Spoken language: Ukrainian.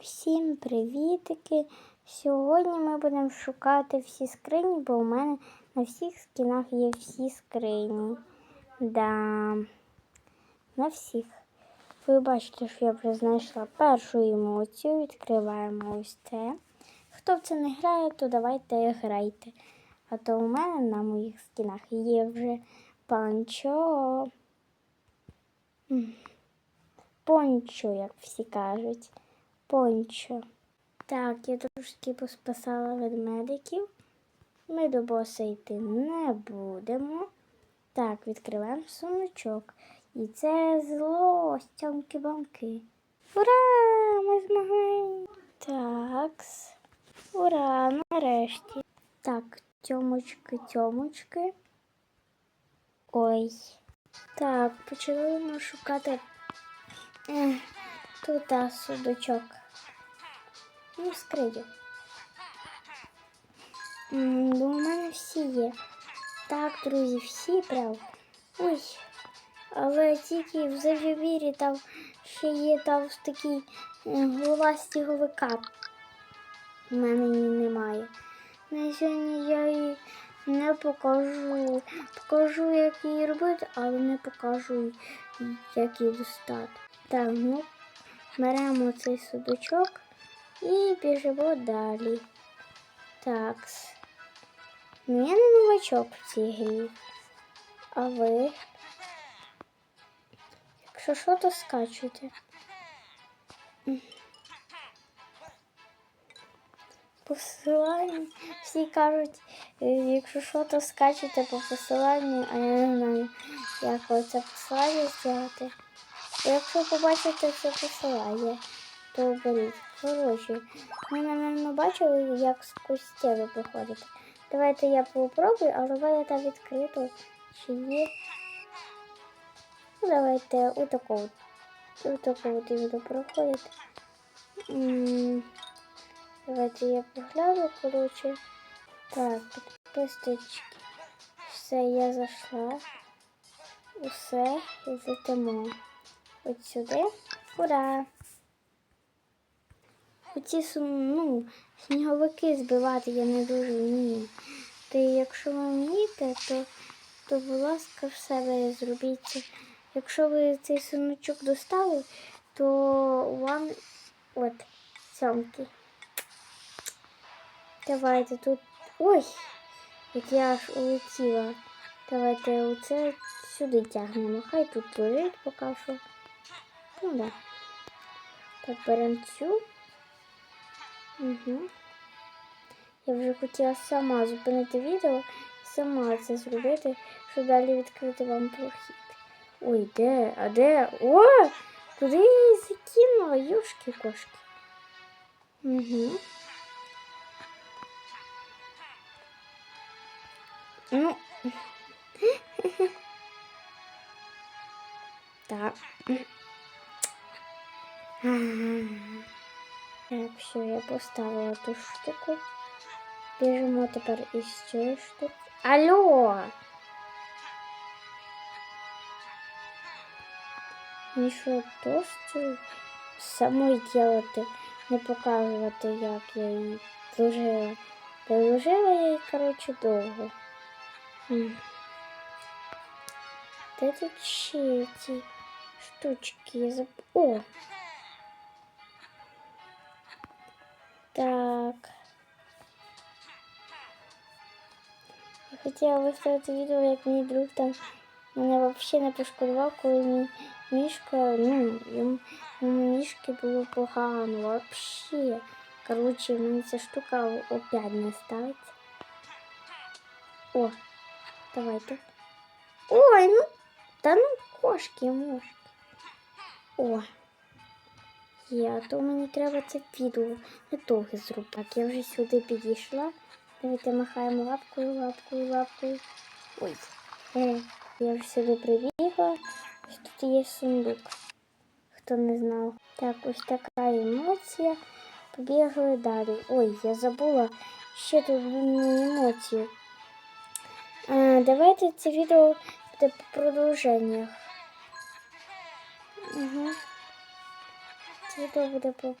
Всім привітики! Сьогодні ми будемо шукати всі скрині, бо у мене на всіх скінах є всі скрині. Да. На всіх. Ви бачите, що я вже знайшла першу емоцію. Відкриваємо ось це. Хто в це не грає, то давайте грайте. А то у мене на моїх скінах є вже панчо. Пончо, як всі кажуть. Пончо. Так, я трошки поспасала ведмедиків. Ми до боса йти не будемо. Так, відкриваємо сундучок. І це зло, стямки-бамки. Ура! Ми змогли! Так. Ура! Нарешті. Так, тьомочки, тьомочки. Ой. Так, почали шукати Ех, тут судочок. Ну. Бо у мене всі є. Так, друзі, всі прям. Ой. Але тільки в заживірі там ще є там такий е, голова сніговика. У мене її немає. На сьогодні я її не покажу. Покажу, як її робити, але не покажу, як її достати. Так, ну, беремо цей судочок і біжимо далі. Так. Я не новачок в цій грі. А ви? Якщо що, то скачуйте. Посилання. Всі кажуть, е, якщо що, то скачуйте по посиланню, а я не знаю, як оце посилання зробити. Якщо побачите це посилання, то беріть. Коротше, ми, мабуть, бачили, як сквозь стіну проходити. Давайте я попробую, але в мене там відкрито чи є. Ну, давайте отаку от. От я буду проходити. Давайте я погляну, коротше. Так, підписочки. Все, я зайшла. Усе і затимо. От сюди. Ура! Оці ну, сніговики збивати я не дуже вмію. Та якщо ви вмієте, то, то будь ласка, в себе зробіть. Якщо ви цей суночок достали, то вам от цьомки. Давайте тут. Ой! Як я аж улетіла. Давайте оце сюди тягнемо. Хай тут лежить поки що. Ну да. Так, беремо цю. Угу. Я вже хотіла сама зупинити відео сама це зробити, щоб далі відкрити вам прохід. Ой, де? А де? О! Куди я її закинула? Юшки кошки. Угу. Ну. Так. Так, все, я поставила ту штуку. Біжимо тепер із цієї штуки. Алло! І що просто самої ділати, не показувати, як я її служила. Приложила я її, коротше, довго. Де тут ще ці штучки? О! Так. Я хотіла виставити відео, як мій друг там мене взагалі не пошкодував, коли мій мішка, ну, йому, йому мішки було погано, взагалі. Коротше, мені ця штука опять не ставиться. О, давайте. Ой, ну, та ну кошки, мошки. О. Є, а то мені треба це відео недовге зробити. Так, я вже сюди підійшла. Давайте махаємо лапкою, лапкою, лапкою. Ой. Е, я вже сюди прибігла. Тут є сундук. Хто не знав. Так, ось така емоція. Побігли далі. Ой, я забула ще тут емоцію. А, давайте це відео буде по продовженнях. Угу. Це відео буде по